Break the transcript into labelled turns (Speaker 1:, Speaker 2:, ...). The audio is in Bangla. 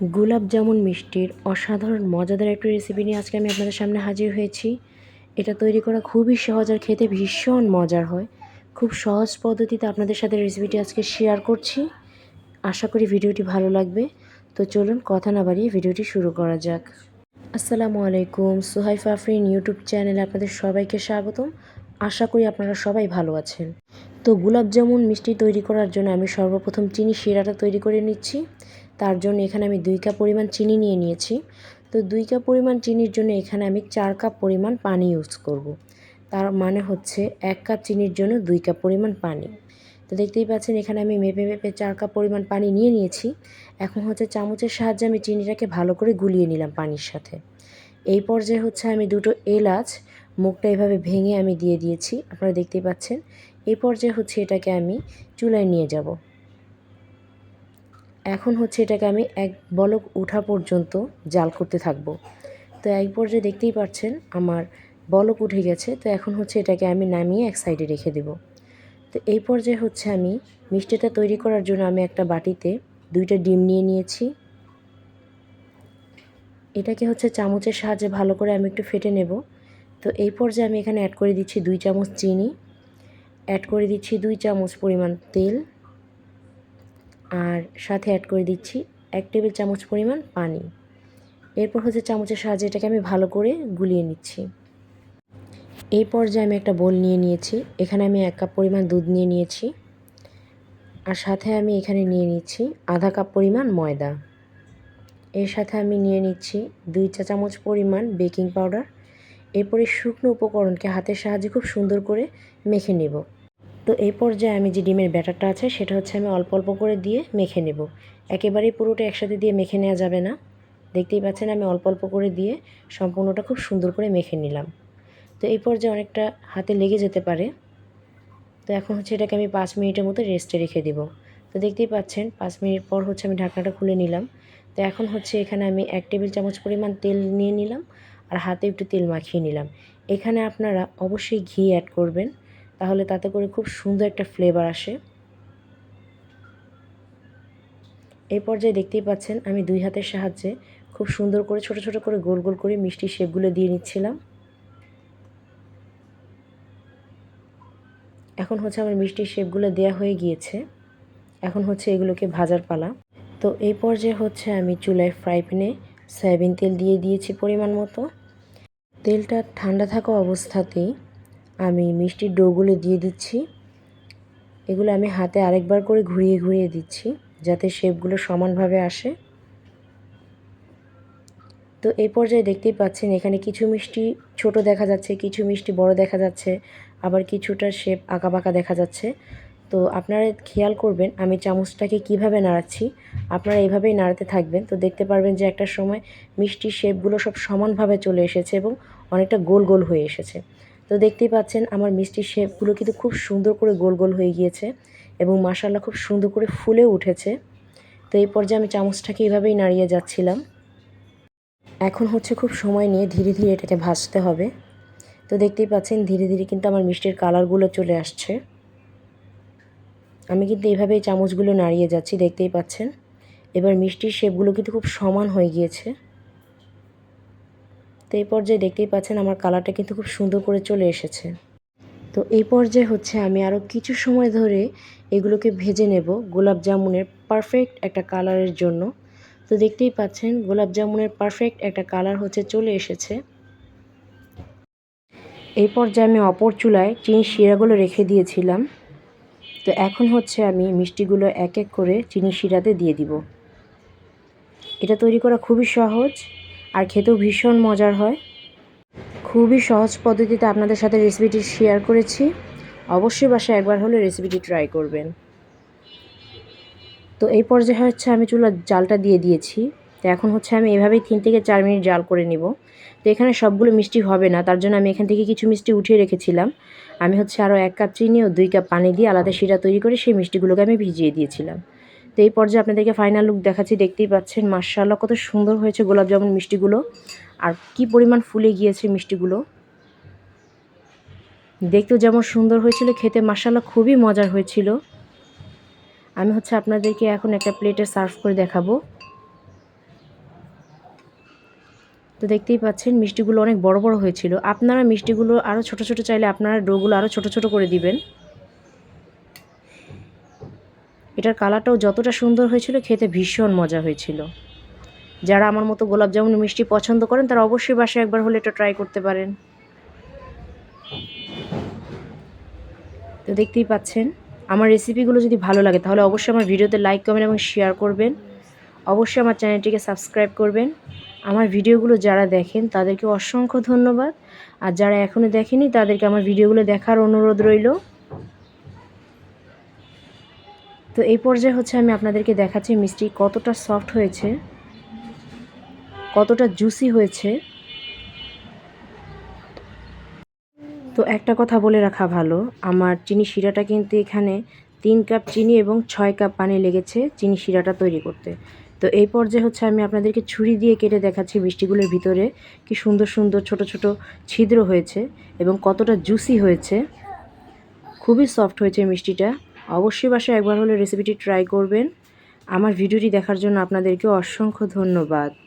Speaker 1: গোলাপ জামুন মিষ্টির অসাধারণ, মজাদার একটি রেসিপি নিয়ে আজকে আমি আপনাদের সামনে হাজির হয়েছি। এটা তৈরি করা খুবই সহজ আর খেতে ভীষণ মজার হয়। খুব সহজ পদ্ধতিতে আপনাদের সাথে রেসিপিটি আজকে শেয়ার করছি। আশা করি ভিডিওটি ভালো লাগবে। তো চলুন কথা না বাড়িয়ে ভিডিওটি শুরু করা যাক। আসসালামু আলাইকুম, সুহাইফ আফরিন ইউটিউব চ্যানেলে আপনাদের সবাইকে স্বাগতম। আশা করি আপনারা সবাই ভালো আছেন। তো গোলাপ জামুন মিষ্টি তৈরি করার জন্য আমি সর্বপ্রথম চিনি শিরাটা তৈরি করে নিচ্ছি। তার জন্য এখানে আমি দুই কাপ পরিমাণ চিনি নিয়ে নিয়েছি। তো দুই কাপ পরিমাণ চিনির জন্য এখানে আমি চার কাপ পরিমাণ পানি ইউজ করব। তার মানে হচ্ছে এক কাপ চিনির জন্য দুই কাপ পরিমাণ পানি। তো দেখতেই পাচ্ছেন এখানে আমি মেপে মেপে চার কাপ পরিমাণ পানি নিয়ে নিয়েছি। এখন হচ্ছে চামচের সাহায্যে আমি চিনিটাকে ভালো করে গুলিয়ে নিলাম পানির সাথে। এই পর্যায়ে হচ্ছে আমি দুটো এলাচ মুখটা এভাবে ভেঙে আমি দিয়ে দিয়েছি। আপনারা দেখতেই পাচ্ছেন। এই পর্যায়ে হচ্ছে এটাকে আমি চুলায় নিয়ে যাব। এখন হচ্ছে এটাকে আমি এক বলক ওঠা পর্যন্ত জাল করতে থাকব। তো এক পর্যায়ে দেখতেই পাচ্ছেন আমার বলক উঠে গেছে। তো এখন হচ্ছে এটাকে আমি নামিয়ে এক সাইডে রেখে দেব। তো এই পর্যায়ে হচ্ছে আমি মিষ্টিটা তৈরি করার জন্য আমি একটা বাটিতে দুইটা ডিম নিয়ে নিয়েছি। এটাকে হচ্ছে চামচের সাহায্যে ভালো করে আমি একটু ফেটে নেব। তো এই পর্যায়ে আমি এখানে অ্যাড করে দিচ্ছি দুই চামচ চিনি। অ্যাড করে দিচ্ছি দুই চামচ পরিমাণ তেল। আর সাথে অ্যাড করে দিচ্ছি এক টেবিল চামচ পরিমাণ পানি। এরপর হচ্ছে চামচের সাহায্যে এটাকে আমি ভালো করে গুলিয়ে নিচ্ছি। এই পর্যায়ে আমি একটা বোল নিয়ে নিয়েছি। এখানে আমি এক কাপ পরিমাণ দুধ নিয়ে নিয়েছি। আর সাথে আমি এখানে নিয়ে নিচ্ছি আধা কাপ পরিমাণ ময়দা। এর সাথে আমি নিয়ে নিচ্ছি দুই চা চামচ পরিমাণ বেকিং পাউডার এরপরে শুকনো উপকরণকে হাতের সাহায্যে খুব সুন্দর করে মেখে নেব। তো এই পর্যায়ে আমি যে ডিমের ব্যাটারটা আছে, সেটা হচ্ছে আমি অল্প অল্প করে দিয়ে মেখে নেব। একেবারেই পুরোটা একসাথে দিয়ে মেখে নেওয়া যাবে না। দেখতেই পাচ্ছেন আমি অল্প অল্প করে দিয়ে সম্পূর্ণটা খুব সুন্দর করে মেখে নিলাম। তো এই পর্যায়ে অনেকটা হাতে লেগে যেতে পারে। তো এখন হচ্ছে এটাকে আমি পাঁচ মিনিটের মতো রেস্টে রেখে দেবো। তো দেখতেই পাচ্ছেন পাঁচ মিনিট পর হচ্ছে আমি ঢাকনাটা খুলে নিলাম। তো এখন হচ্ছে এখানে আমি এক টেবিল চামচ পরিমাণ তেল নিয়ে নিলাম আর হাতে একটু তেল মাখিয়ে নিলাম। এখানে আপনারা অবশ্যই ঘি অ্যাড করবেন। তাহলে তাতে করে খুব সুন্দর একটা ফ্লেভার আসে। এই পর্যায়ে দেখতেই পাচ্ছেন আমি দুই হাতের সাহায্যে খুব সুন্দর করে, ছোট ছোট করে গোল গোল করে মিষ্টি শেপগুলো দিয়ে নিচ্ছিলাম। এখন হচ্ছে আমার মিষ্টির শেপগুলো দেওয়া হয়ে গিয়েছে। এখন হচ্ছে এগুলোকে ভাজার পালা। তো এই পর্যায়ে হচ্ছে আমি চুলায় ফ্রাই প্যানে সয়াবিন তেল দিয়ে দিয়েছি পরিমাণ মতো। তেলটা ঠান্ডা থাকা অবস্থাতেই আমি মিষ্টির ডোগুলো দিয়ে দিচ্ছি। এগুলো আমি হাতে আরেকবার করে ঘুরিয়ে ঘুরিয়ে দিচ্ছি যাতে শেপগুলো সমানভাবে আসে। তো এই পর্যায়ে দেখতেই পাচ্ছেন এখানে কিছু মিষ্টি ছোট দেখা যাচ্ছে, কিছু মিষ্টি বড় দেখা যাচ্ছে, আবার কিছুটা শেপ আঁকা বাঁকা দেখা যাচ্ছে। তো আপনারা খেয়াল করবেন, আমি চামচটাকে কীভাবে নাড়াচ্ছি, আপনারা এইভাবেই নাড়াতে থাকবেন। তো দেখতে পারবেন যে একটা সময় মিষ্টির শেপগুলো সব সমানভাবে চলে এসেছে এবং অনেকটা গোল গোল হয়ে এসেছে। তো দেখতেই পাচ্ছেন আমার মিষ্টির শেপগুলো কিন্তু খুব সুন্দর করে গোল গোল হয়ে গিয়েছে এবং মাসাল্লা খুব সুন্দর করে ফুলে উঠেছে। তো এই পর্যায়ে আমি চামচটাকে এইভাবেই নাড়িয়ে যাচ্ছিলাম। এখন হচ্ছে খুব সময় নিয়ে ধীরে ধীরে এটাকে ভাজতে হবে। তো দেখতেই পাচ্ছেন ধীরে ধীরে কিন্তু আমার মিষ্টির কালারগুলো চলে আসছে। আমি কিন্তু এইভাবেই চামচগুলো নাড়িয়ে যাচ্ছি, দেখতেই পাচ্ছেন। এবার মিষ্টির শেপগুলো কিন্তু খুব সমান হয়ে গিয়েছে। তো এই পর্যায়ে দেখতেই পাচ্ছেন আমার কালারটা কিন্তু খুব সুন্দর করে চলে এসেছে। তো এই পর্যায়ে হচ্ছে আমি আরও কিছু সময় ধরে এগুলোকে ভেজে নেব গোলাপ জামুনের পারফেক্ট একটা কালারের জন্য। তো দেখতেই পাচ্ছেন গোলাপ জামুনের পারফেক্ট একটা কালার হচ্ছে চলে এসেছে। এই পর্যায়ে আমি অপর চুলায় চিনি শিরাগুলো রেখে দিয়েছিলাম। তো এখন হচ্ছে আমি মিষ্টিগুলো এক এক করে চিনি শিরাতে দিয়ে দিব। এটা তৈরি করা খুবই সহজ। আর খেতেও ভীষণ মজার হয়। খুবই সহজ পদ্ধতিতে আপনাদের সাথে রেসিপিটি শেয়ার করেছি। অবশ্যই বাসায় একবার হলে রেসিপিটি ট্রাই করবেন। তো এই পর্যায়ে হচ্ছে আমি চুলার জালটা দিয়ে দিয়েছি। তো এখন হচ্ছে আমি এভাবেই তিন থেকে চার মিনিট জাল করে নিব। তো এখানে সবগুলো মিষ্টি হবে না, তার জন্য আমি এখান থেকে কিছু মিষ্টি উঠিয়ে রেখেছিলাম। আমি হচ্ছে আরও এক কাপ চিনি ও দুই কাপ পানি দিয়ে আলাদা শিরা তৈরি করে সেই মিষ্টিগুলোকে আমি ভিজিয়ে দিয়েছিলাম। তো এই পর্যায়ে আপনাদেরকে ফাইনাল লুক দেখাচ্ছি, দেখতেই পাচ্ছেন মার্শাল্লাহ কত সুন্দর হয়েছে গোলাপ জামুন মিষ্টিগুলো। আর কি পরিমাণ ফুলে গিয়েছে মিষ্টিগুলো। দেখতেও যেমন সুন্দর হয়েছিল, খেতে মার্শাল্লাহ খুবই মজার হয়েছিল। আমি হচ্ছে আপনাদেরকে এখন একটা প্লেটে সার্ভ করে দেখাবো। তো দেখতেই পাচ্ছেন, মিষ্টিগুলো অনেক বড় বড় হয়েছিল। আপনারা মিষ্টিগুলো আরও ছোট ছোট চাইলে আপনারা ডোগুলো আরও ছোট ছোট করে দিবেন। এটার কালারটাও যতটা সুন্দর হয়েছিল, খেতে ভীষণ মজা হয়েছিল। যারা আমার মতো গোলাপ জামুন মিষ্টি পছন্দ করেন, তারা অবশ্যই বাসায় একবার হলে এটা ট্রাই করতে পারেন। তো দেখতেই পাচ্ছেন, আমার রেসিপিগুলো যদি ভালো লাগে, তাহলে অবশ্যই আমার ভিডিওতে লাইক কমেন্ট এবং শেয়ার করবেন। অবশ্যই আমার চ্যানেলটিকে সাবস্ক্রাইব করবেন। আমার ভিডিওগুলো যারা দেখেন, তাদেরকে অসংখ্য ধন্যবাদ। আর যারা এখনও দেখেনি, তাদেরকে আমার ভিডিওগুলো দেখার অনুরোধ রইল। তো এই পর্যায়ে হচ্ছে আমি আপনাদেরকে দেখাচ্ছি মিষ্টি কতটা সফট হয়েছে, কতটা জুসি হয়েছে। তো একটা কথা বলে রাখা ভালো, আমার চিনি শিরাটা কিন্তু এখানে তিন কাপ চিনি এবং ছয় কাপ পানি লেগেছে চিনি শিরাটা তৈরি করতে। তো এই পর্যায়ে হচ্ছে আমি আপনাদেরকে ছুরি দিয়ে কেটে দেখাচ্ছি মিষ্টিগুলোর ভিতরে, কি সুন্দর সুন্দর ছোট ছোট ছিদ্র হয়েছে এবং কতটা জুসি হয়েছে। খুবই সফট হয়েছে মিষ্টিটা। অবশ্যই বাসায় একবার হলে রেসিপিটি ট্রাই করবেন। আমার ভিডিওটি দেখার জন্য আপনাদেরকে অসংখ্য ধন্যবাদ।